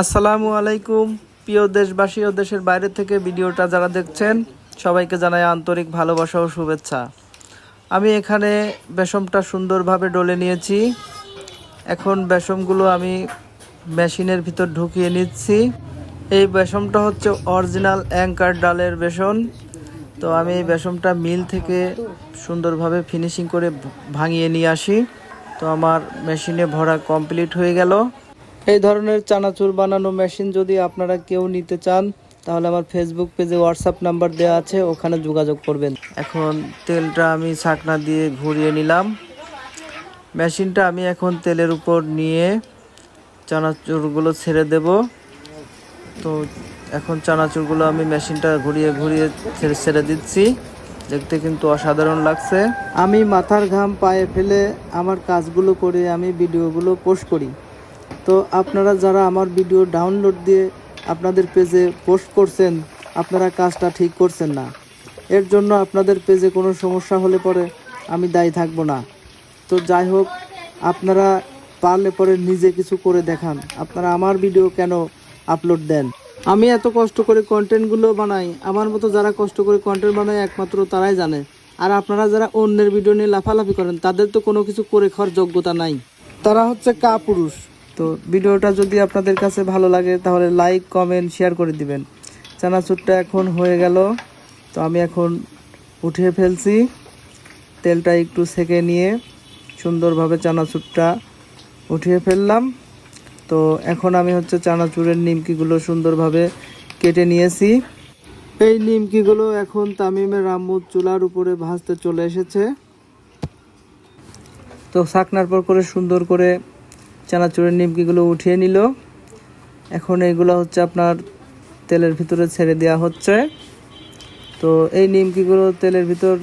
আসসালামু আলাইকুম, প্রিয় দেশবাসী ও দেশের বাইরে থেকে ভিডিওটা যারা দেখছেন, সবাইকে জানাই আন্তরিক ভালোবাসা ও শুভেচ্ছা। আমি এখানে বেসমটা সুন্দরভাবে ডলে নিয়েছি। এখন বেসমগুলো আমি মেশিনের ভিতর ঢুকিয়ে নিচ্ছি। এই বেসমটা হচ্ছে অরিজিনাল অ্যাঙ্কার ডালের বেসন। তো আমি এই বেসমটা মিল থেকে সুন্দরভাবে ফিনিশিং করে ভাঙিয়ে নিয়ে আসি। তো আমার মেশিনে ভরা কমপ্লিট হয়ে গেল। এই ধরনের চানাচুর বানানো মেশিন যদি আপনারা কেউ নিতে চান, তাহলে আমার ফেসবুক পেজে হোয়াটসঅ্যাপ নাম্বার দেওয়া আছে, ওখানে যোগাযোগ করবেন। এখন তেলটা আমি ছাকনা দিয়ে ঘুরিয়ে নিলাম। মেশিনটা আমি এখন তেলের উপর নিয়ে চানাচুরগুলো ছেড়ে দেব। তো এখন চানাচুরগুলো আমি মেশিনটা ঘুরিয়ে ঘুরিয়ে ছেড়ে দিচ্ছি। দেখতে কিন্তু অসাধারণ লাগছে। আমি মাথার ঘাম পায়ে ফেলে আমার কাজগুলো করে আমি ভিডিওগুলো পোস্ট করি। তো আপনারা যারা আমার ভিডিও ডাউনলোড দিয়ে আপনাদের পেজে পোস্ট করছেন, আপনারা কাজটা ঠিক করছেন না। এর জন্য আপনাদের পেজে কোনো সমস্যা হলে পরে আমি দায়ী থাকব না। তো যাই হোক, আপনারা পারলে পরে নিজে কিছু করে দেখান। আপনারা আমার ভিডিও কেন আপলোড দেন? আমি এত কষ্ট করে কন্টেন্টগুলো বানাই, আমার মতো যারা কষ্ট করে কন্টেন্ট বানায় একমাত্র তারাই জানে। আর আপনারা যারা অন্যের ভিডিও নিয়ে লাফালাফি করেন, তাদের তো কোনো কিছু করে খাওয়ার যোগ্যতা নাই। তারা হচ্ছে কা পুরুষ তো ভিডিওটা যদি আপনাদের কাছে ভালো লাগে, তাহলে লাইক কমেন্ট শেয়ার করে দিবেন। চানাচুরটা এখন হয়ে গেল। তো আমি এখন উঠিয়ে ফেলছি। তেলটা একটু সেকে নিয়ে সুন্দরভাবে চানাচুরটা উঠিয়ে ফেললাম। তো এখন আমি হচ্ছে চানাচুরের নিমকিগুলো সুন্দরভাবে কেটে নিয়েছি। এই নিমকিগুলো এখন তামিমের রাম্মুর চুলার উপরে ভাজতে চলে এসেছে। তো শাকনার পর করে সুন্দর করে চানাচুরের নিমকিগুলো উঠিয়ে নিল। এখন এইগুলো হচ্ছে আপনার তেলের ভিতরে ছেড়ে দেওয়া হচ্ছে। তো এই নিমকিগুলো তেলের ভিতর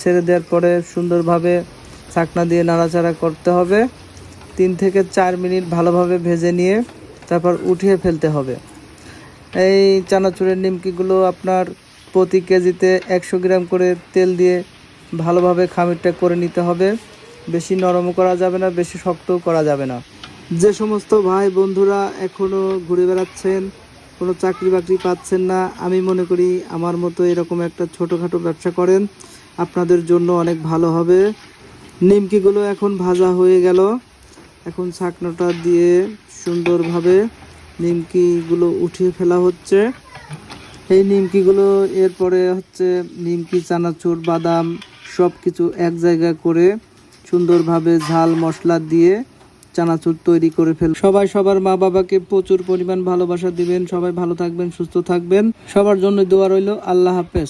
ছেড়ে দেওয়ার পরে সুন্দরভাবে ছাকনা দিয়ে নাড়াচাড়া করতে হবে। তিন থেকে চার মিনিট ভালোভাবে ভেজে নিয়ে তারপর উঠিয়ে ফেলতে হবে। এই চানাচুরের নিমকিগুলো আপনার প্রতি কেজিতে একশো গ্রাম করে তেল দিয়ে ভালোভাবে খামিরটা করে নিতে হবে। বেশি নরমও করা যাবে না, বেশি শক্তও করা যাবে না। যে সমস্ত ভাই বন্ধুরা এখনও ঘুরে বেড়াচ্ছেন, কোনো চাকরি বাকরি পাচ্ছেন না, আমি মনে করি আমার মতো এরকম একটা ছোটোখাটো ব্যবসা করেন, আপনাদের জন্য অনেক ভালো হবে। নিমকিগুলো এখন ভাজা হয়ে গেল। এখন ছাকনাটা দিয়ে সুন্দরভাবে নিমকিগুলো উঠিয়ে ফেলা হচ্ছে। এই নিমকিগুলো এরপরে হচ্ছে নিমকি, চানাচুর, বাদাম সব কিছু এক জায়গায় করে সুন্দরভাবে ঝাল মশলা দিয়ে চানাচুর তৈরি করে ফেল। সবাই সবার মা বাবাকে প্রচুর পরিমাণ ভালোবাসা দিবেন। সবাই ভালো থাকবেন, সুস্থ থাকবেন। সবার জন্য দোয়া রইল। আল্লাহ হাফেজ।